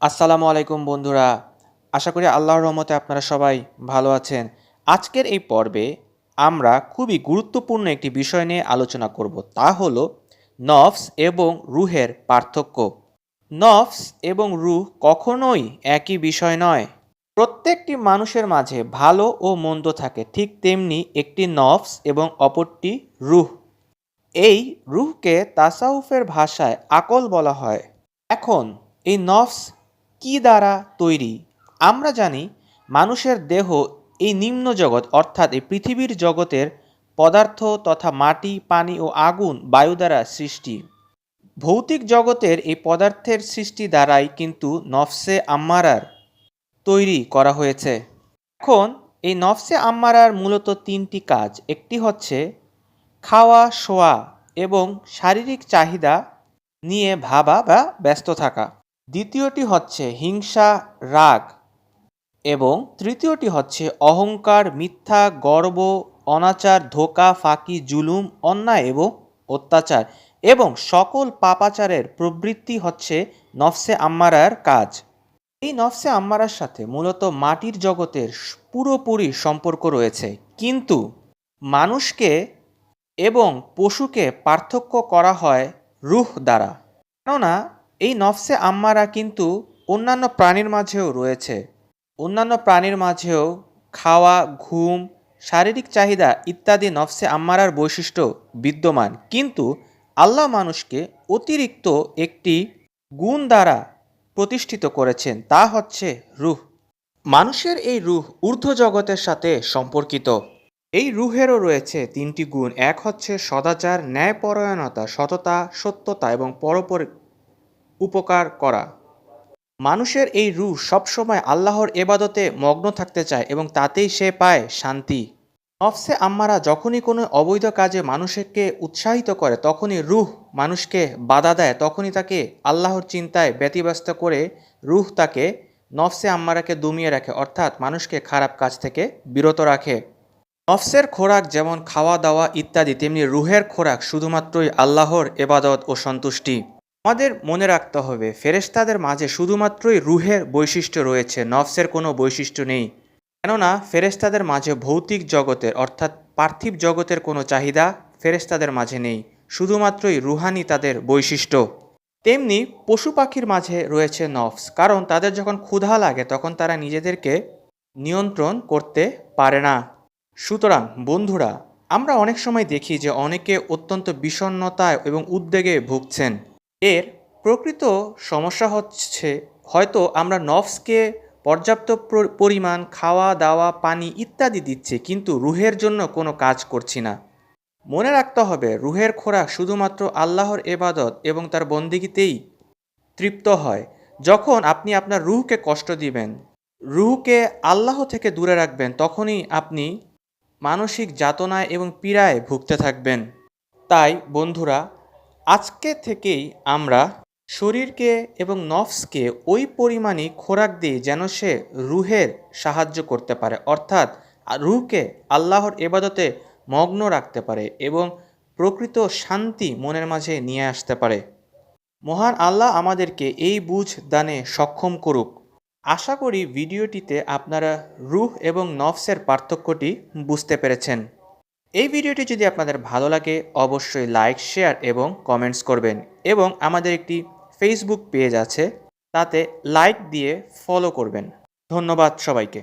আসসালামু আলাইকুম বন্ধুরা, আশা করি আল্লাহর রহমতে আপনারা সবাই ভালো আছেন। আজকের এই পর্বে আমরা খুবই গুরুত্বপূর্ণ একটি বিষয় নিয়ে আলোচনা করব, তা হল নফস এবং রুহের পার্থক্য। নফস এবং রুহ কখনোই একই বিষয় নয়। প্রত্যেকটি মানুষের মাঝে ভালো ও মন্দ থাকে, ঠিক তেমনি একটি নফস এবং অপরটি রুহ। এই রুহকে তাসাউফের ভাষায় আকল বলা হয়। এখন এই নফস কি দ্বারা তৈরি? আমরা জানি মানুষের দেহ এই নিম্ন জগৎ, অর্থাৎ এই পৃথিবীর জগতের পদার্থ তথা মাটি, পানি ও আগুন বায়ু দ্বারা সৃষ্টি। ভৌতিক জগতের এই পদার্থের সৃষ্টি দ্বারাই কিন্তু নফসে আম্মারার তৈরি করা হয়েছে। এখন এই নফসে আম্মারার মূলত তিনটি কাজ। একটি হচ্ছে খাওয়া, শোয়া এবং শারীরিক চাহিদা নিয়ে ভাবা বা ব্যস্ত থাকা। দ্বিতীয়টি হচ্ছে হিংসা, রাগ এবং তৃতীয়টি হচ্ছে অহংকার, মিথ্যা, গর্ব, অনাচার, ধোকা, ফাঁকি, জুলুম, অন্যায় এবং অত্যাচার এবং সকল পাপাচারের প্রবৃত্তি হচ্ছে নফসে আম্মারার কাজ। এই নফসে আম্মারার সাথে মূলত মাটির জগতের পুরোপুরি সম্পর্ক রয়েছে। কিন্তু মানুষকে এবং পশুকে পার্থক্য করা হয় রুহ দ্বারা। কেননা এই নফসে আম্মারা কিন্তু অন্যান্য প্রাণীর মাঝেও রয়েছে। অন্যান্য প্রাণীর মাঝেও খাওয়া, ঘুম, শারীরিক চাহিদা ইত্যাদি নফসে আম্মারার বৈশিষ্ট্য বিদ্যমান। কিন্তু আল্লাহ মানুষকে অতিরিক্ত একটি গুণ দ্বারা প্রতিষ্ঠিত করেছেন, তা হচ্ছে রুহ। মানুষের এই রুহ ঊর্ধ্ব জগতের সাথে সম্পর্কিত। এই রুহেরও রয়েছে তিনটি গুণ। এক হচ্ছে সদাচার, ন্যায়পরায়ণতা, সততা, সত্যতা এবং পরপর উপকার করা। মানুষের এই রুহ সবসময় আল্লাহর এবাদতে মগ্ন থাকতে চায় এবং তাতেই সে পায় শান্তি। নফসে আম্মারা যখনই কোনো অবৈধ কাজে মানুষকে উৎসাহিত করে, তখনই রুহ মানুষকে বাধা দেয়, তখনই তাকে আল্লাহর চিন্তায় ব্যতিব্যস্ত করে রুহ তাকে নফসে আম্মারাকে দমিয়ে রাখে, অর্থাৎ মানুষকে খারাপ কাজ থেকে বিরত রাখে। নফসের খোরাক যেমন খাওয়া, দাওয়া ইত্যাদি, তেমনি রুহের খোরাক শুধুমাত্রই আল্লাহর এবাদত ও সন্তুষ্টি। আমাদের মনে রাখতে হবে, ফেরেশতাদের মাঝে শুধুমাত্রই রুহের বৈশিষ্ট্য রয়েছে, নফসের কোনো বৈশিষ্ট্য নেই। কেননা ফেরেস্তাদের মাঝে ভৌতিক জগতের, অর্থাৎ পার্থিব জগতের কোনো চাহিদা ফেরেশতাদের মাঝে নেই, শুধুমাত্রই রুহানি তাদের বৈশিষ্ট্য। তেমনি পশু পাখির মাঝে রয়েছে নফস, কারণ তাদের যখন ক্ষুধা লাগে, তখন তারা নিজেদেরকে নিয়ন্ত্রণ করতে পারে না। সুতরাং, বন্ধুরা, আমরা অনেক সময় দেখি যে অনেকে অত্যন্ত বিষণ্ণতায় এবং উদ্বেগে ভুগছেন। এর প্রকৃত সমস্যা হচ্ছে হয়তো আমরা নফসকে পর্যাপ্ত পরিমাণ খাওয়া, দাওয়া, পানি ইত্যাদি দিচ্ছে, কিন্তু রুহের জন্য কোনো কাজ করছি না। মনে রাখতে হবে, রুহের খোরাক শুধুমাত্র আল্লাহর এবাদত এবং তার বন্দিগিতেই তৃপ্ত হয়। যখন আপনি আপনার রুহকে কষ্ট দিবেন, রুহকে আল্লাহ থেকে দূরে রাখবেন, তখনই আপনি মানসিক যাতনায় এবং পীড়ায় ভুগতে থাকবেন। তাই বন্ধুরা আজকে থেকেই আমরা শরীরকে এবং নফসকে ওই পরিমাণই খোরাক দিই যেন সে রুহের সাহায্য করতে পারে, অর্থাৎ রুহকে আল্লাহর এবাদতে মগ্ন রাখতে পারে এবং প্রকৃত শান্তি মনের মাঝে নিয়ে আসতে পারে। মহান আল্লাহ আমাদেরকে এই বুঝ দানে সক্ষম করুক। আশা করি ভিডিওটিতে আপনারা রুহ এবং নফসের পার্থক্যটি বুঝতে পেরেছেন। এই ভিডিওটি যদি আপনাদের ভালো লাগে, অবশ্যই লাইক শেয়ার এবং কমেন্টস করবেন এবং আমাদের একটি ফেসবুক পেজ আছে, তাতে লাইক দিয়ে ফলো করবেন। ধন্যবাদ সবাইকে।